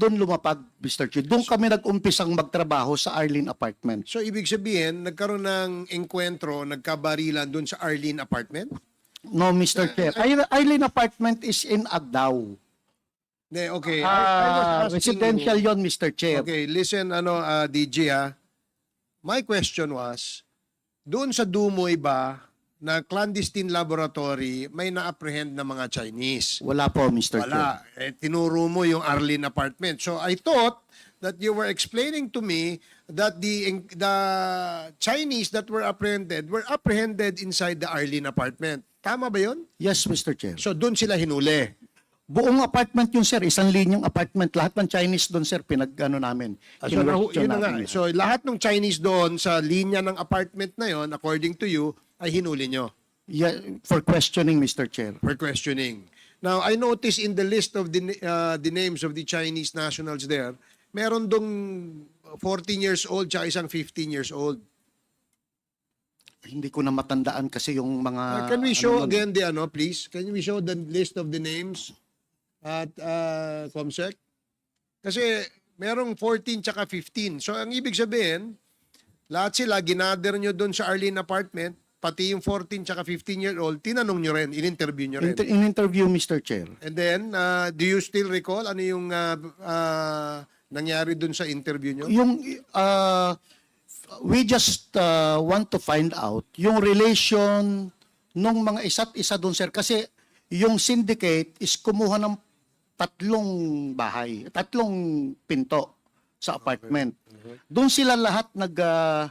doon lumapag, Mr. Chair. Doon kami nag-umpisang magtrabaho sa Arlene Apartment. So, ibig sabihin, nagkaroon ng enkwentro, nagkabarilan doon sa Arlene apartment? No, Mr. Chair. Ar- Arlene Apartment is in Agdao. Ne, okay. I- I was Ah, asking residential yon, Mr. Chair. Okay, listen, ano, ah, DJ ha. My question was, doon sa Dumoy ba, na clandestine laboratory, may na-apprehend na mga Chinese? Wala po, Mr. Chair. Wala. Eh, tinuro mo yung Arlene apartment. So I thought that you were explaining to me that the the Chinese that were apprehended were apprehended inside the Arlene apartment. Tama ba yun? Yes, Mr. Chair. So doon sila hinuli. Buong apartment yun, sir. Isang linyang apartment. Lahat ng Chinese doon, sir, pinag-ano namin. Ah, So, yun na nga. namin. So lahat ng Chinese doon sa linya ng apartment na yon, according to you, ay hinuli nyo Yeah, for questioning, Mr. Chair. for questioning. Now, I noticed in the list of the, uh, the names of the Chinese nationals there, meron dong 14 years old tsaka isang 15 years old. Hindi ko na matandaan kasi yung mga... Uh, can we show ano again the ano, please? Can we show the list of the names at uh, Comsec? Kasi merong 14 tsaka 15. So, ang ibig sabihin, lahat sila, ginather nyo doon sa Arlene apartment, pati yung 14 tsaka 15 year old, tinanong nyo rin, in-interview nyo rin. Inter- in interview, Mr. Chair. And then, uh, do you still recall ano yung uh, uh, nangyari doon sa interview nyo? Yung, uh, we just uh, want to find out yung relation nung mga isa't isa doon, sir. Kasi yung syndicate is kumuha ng tatlong bahay, tatlong pinto sa apartment. Doon sila lahat nag uh,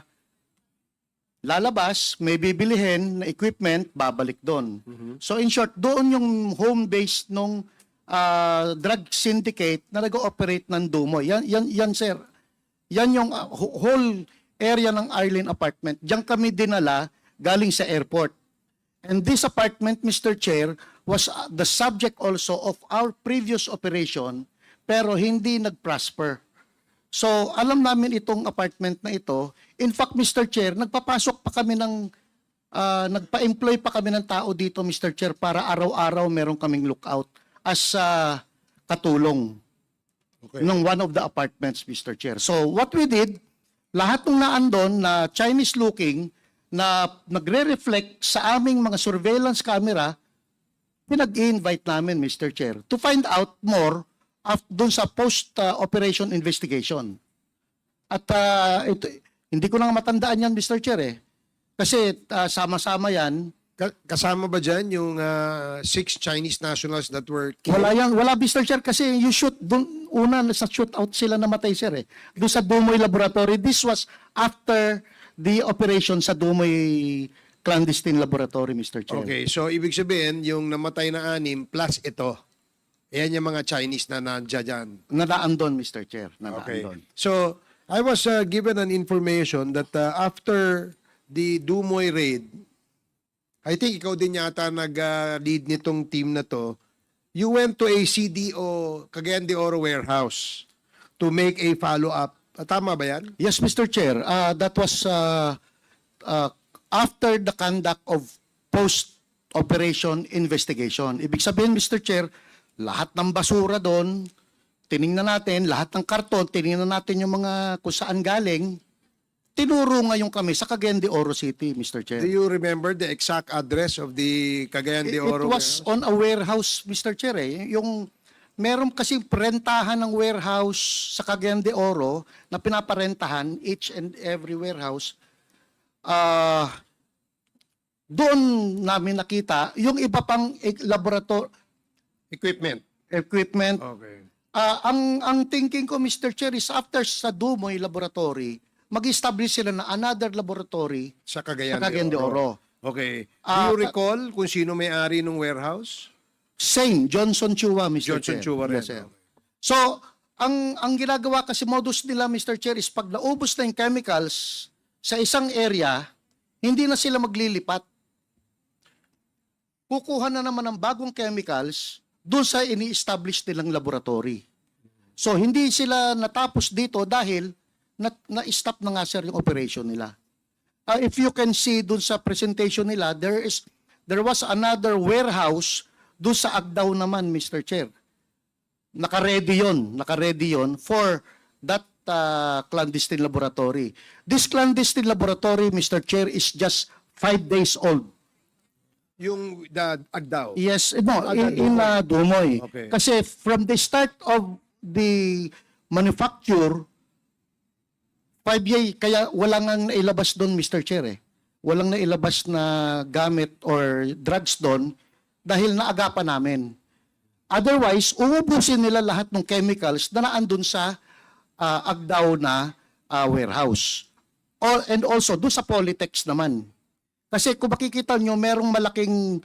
lalabas, may bibilihin na equipment, babalik doon. So in short, doon yung home base nung uh, drug syndicate na nag-ooperate ng Dumo. Yan, yan, yan sir. Yan yung uh, wh- whole area ng Arlene apartment. Diyan kami dinala galing sa airport. And this apartment, Mr. Chair, was uh, the subject also of our previous operation pero hindi nag-prosper. So, alam namin itong apartment na ito. In fact, Mr. Chair, nagpapasok pa kami ng, ah, nagpa-employ pa kami ng tao dito, Mr. Chair, para araw-araw meron kaming lookout as ah, katulong Okay. ng one of the apartments, Mr. Chair. So, what we did, lahat ng naandon na Chinese looking na nagre-reflect sa aming mga surveillance camera, pinag-invite namin, Mr. Chair, to find out more af- dun sa post-operation investigation. At ah, ito, hindi ko na nga matandaan yan, Mr. Chair, eh. Kasi ah, sama-sama yan. Ka- kasama ba dyan yung uh, six Chinese nationals that were killed? Wala yan, wala, Mr. Chair, kasi you shoot, dun, una, sa shootout sila namatay, sir, eh. Doon sa Dumoy Laboratory. This was after the operation sa Dumoy clandestine laboratory, Mr. Chair. Okay, so ibig sabihin, yung namatay na anim plus ito. Ayan yung mga Chinese na nandiyan dyan. Nadaan doon, Mr. Chair. Nadaan Okay. doon. So, I was uh, given an information that uh, after the Dumoy raid, I think ikaw din yata nag-lead nitong team na to, you went to a CDO Cagayan de Oro warehouse to make a follow-up. Ah, Tama ba yan? Yes, Mr. Chair. Uh, that was uh, uh, after the conduct of post-operation investigation. Ibig sabihin, Mr. Chair, lahat ng basura doon, tiningnan natin, lahat ng karton, tiningnan natin yung mga kung saan galing, tinuro ngayon kami sa Cagayan de Oro City, Mr. Chair. Do you remember the exact address of the Cagayan de It, Oro it was on a warehouse, Mr. Chair. Eh. Yung meron kasi rentahan ng warehouse sa Cagayan de Oro na pinaparentahan each and every warehouse. Ah, doon namin nakita yung iba pang laboratory equipment? equipment. Okay. Ah, ang ang thinking ko Mr. Chair is after sa Dumoy laboratory, mag-establish sila na another laboratory Sa Cagayan, sa Cagayan de Oro. Okay. Do Ah, you ka- recall kung sino may-ari ng warehouse? Same, Johnson Chua, Mr. Johnson Chair. Chua rin. Yes, sir. So, ang ang ginagawa kasi modus nila, Mr. Chair, is pag naubos na yung chemicals sa isang area, hindi na sila maglilipat. Kukuha na naman ng bagong chemicals doon sa ini-establish nilang laboratory. So, hindi sila natapos dito dahil na, na-stop na nga sir yung operation nila. Uh, if you can see doon sa presentation nila, there is there was another warehouse doon sa Agdao naman, Mr. Chair. naka-ready yun, naka-ready yun for that uh, clandestine laboratory. This clandestine laboratory, Mr. Chair, is just five days old. Yung the Agdao. Yes, no, in, in uh, Dumoy. Okay. Kasi from the start of the manufacture, five year, kaya walang ang nailabas doon, Mr. Chair eh. Walang nailabas na gamit or drugs doon dahil naagapan namin. Otherwise, uubusin nila lahat ng chemicals na naandun sa uh, Agdao na uh, warehouse. Or, and also, doon sa Polytex naman. Kasi kung makikita nyo, merong malaking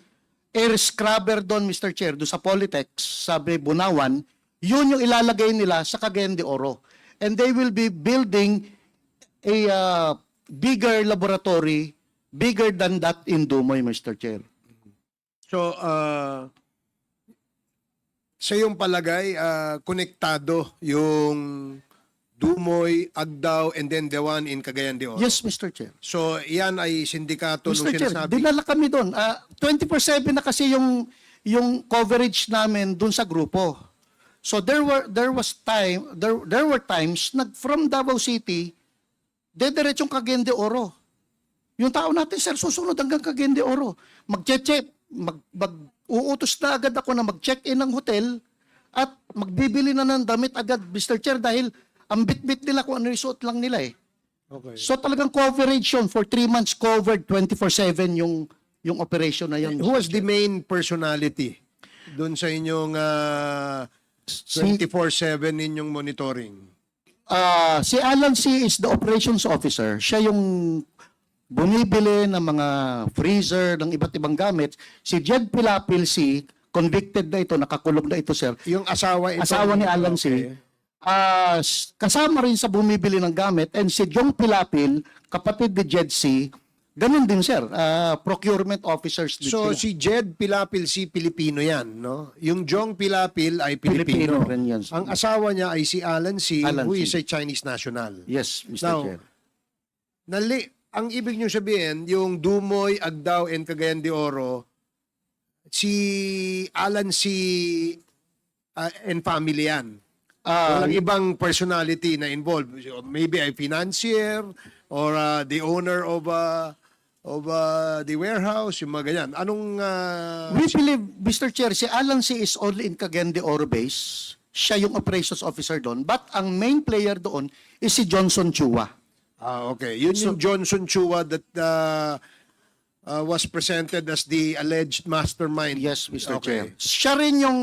air scrubber doon, Mr. Chair, doon sa Polytex, sabi Bunawan, yun yung ilalagay nila sa Cagayan de Oro. And they will be building a uh, bigger laboratory, bigger than that in Dumoy, Mr. Chair. So, uh, sa iyong palagay, uh, konektado yung Dumoy, Agdao, and then the one in Cagayan de Oro. Yes, Mr. Chair. So, yan ay sindikato nung Mr. Chair, sinasabi. dinala kami doon. Ah, 24/7 na kasi yung yung coverage namin doon sa grupo. So there were there was time there there were times nag from Davao City dediretsyong Cagayan de Oro. Yung tao natin sir susunod hanggang Cagayan de Oro. Mag-check mag, mag uutos na agad ako na mag-check-in ng hotel at magbibili na ng damit agad Mr. Chair dahil ang bit-bit nila kung ano yung suot lang nila eh. Okay. So talagang coverage yun for three months covered 24-7 yung yung operation na yun. Who was the main personality doon sa inyong uh, Si, 24-7 ninyong monitoring? ah, si Alan C. is the operations officer. Siya yung bumibili ng mga freezer, ng iba't ibang gamit. Si Jed Pilapil C., convicted na ito, nakakulong na ito, sir. Yung asawa ito? Asawa ni Alan C. Ah, s- kasama rin sa bumibili ng gamit and si Jong Pilapil, kapatid ni Jed C., ganun din sir, ah, procurement officers din So sila. si Jed Pilapil si Pilipino yan, no? Yung Jong Pilapil ay Pilipino Pilipino. rin yan. Ang asawa niya ay si Alan C, Alan who C. is a Chinese national. Yes, Mr. Now, Chair. Nali, ang ibig niyo sabihin, yung Dumoy, Agdao, and Cagayan de Oro, si Alan C uh, and family yan. Ah, Walang ibang personality na involved. Maybe a financier or uh, the owner of uh, of uh, the warehouse, yung mga ganyan. Anong uh, We believe, Mr. Chair, si Alan C. is only in Cagayan de Oro base. Siya yung operations officer doon. But ang main player doon is si Johnson Chua. Ah, okay. Yun yung Johnson Chua that uh, uh, was presented as the alleged mastermind. Yes, Mr. Okay. Chair. Siya rin yung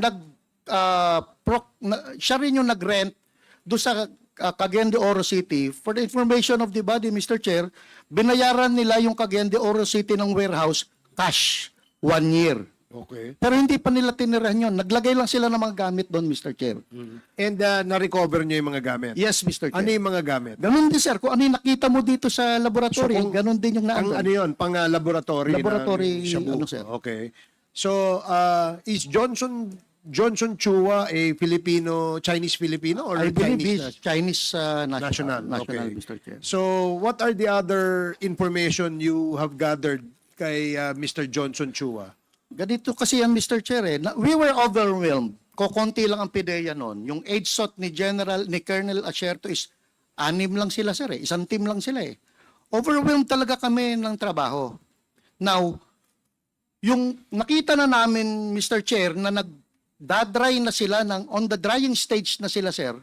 nag ah, proc- na- siya rin yung nag-rent doon sa ah, Cagayan de Oro City. For the information of the body, Mr. Chair, binayaran nila yung Cagayan de Oro City ng warehouse cash one year. Okay. Pero hindi pa nila tinirahan yun. Naglagay lang sila ng mga gamit doon, Mr. Chair. And uh, na-recover niyo yung mga gamit? Yes, Mr. Chair. Ano yung mga gamit? Ganun din, sir. Kung ano yung nakita mo dito sa laboratory, So, kung- ganun din yung Ang naandun. ano yun? Pang uh, laboratory, Laboratory, ng ano, sir. Okay. So, uh, is Johnson Johnson Chua a Filipino, Chinese Filipino or I believe Chinese? he's Chinese uh, national, National, national, okay. Mr. Chair. So, what are the other information you have gathered kay uh, Mr. Johnson Chua? Ganito kasi yan, Mr. Chair. Eh. Na- We were overwhelmed. Kukunti lang ang PIDEA noon. Yung age SOT ni General, ni Colonel Asherto is anim lang sila, sir. Eh. Isang team lang sila eh. Overwhelmed talaga kami ng trabaho. Now, yung nakita na namin, Mr. Chair, na nagdadry na sila, ng, on the drying stage na sila, sir,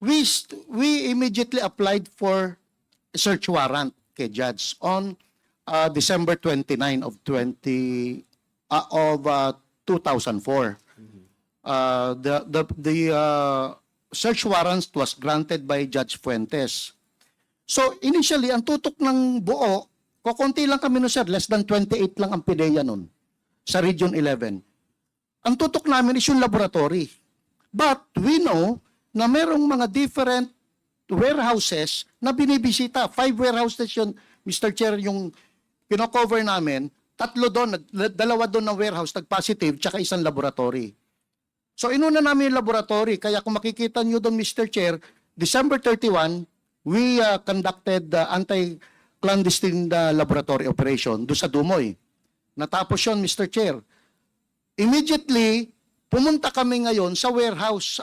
we, we immediately applied for search warrant kay Judge on uh, December 29 of 20 uh, of uh, 2004. Uh, the the the uh, search warrant was granted by Judge Fuentes. So initially ang tutok ng buo, kokonti lang kami no sir, less than 28 lang ang PDEA nun sa Region 11. Ang tutok namin is yung laboratory. But we know na merong mga different warehouses na binibisita. Five warehouses yun, Mr. Chair, yung pinocover namin. Tatlo doon, dalawa doon na warehouse, nag-positive, tsaka isang laboratory. So inuna namin yung laboratory. Kaya kung makikita nyo doon, Mr. Chair, December 31, we uh, conducted the anti-clandestine uh, laboratory operation doon sa Dumoy. Natapos yon Mr. Chair. Immediately, Pumunta kami ngayon sa warehouse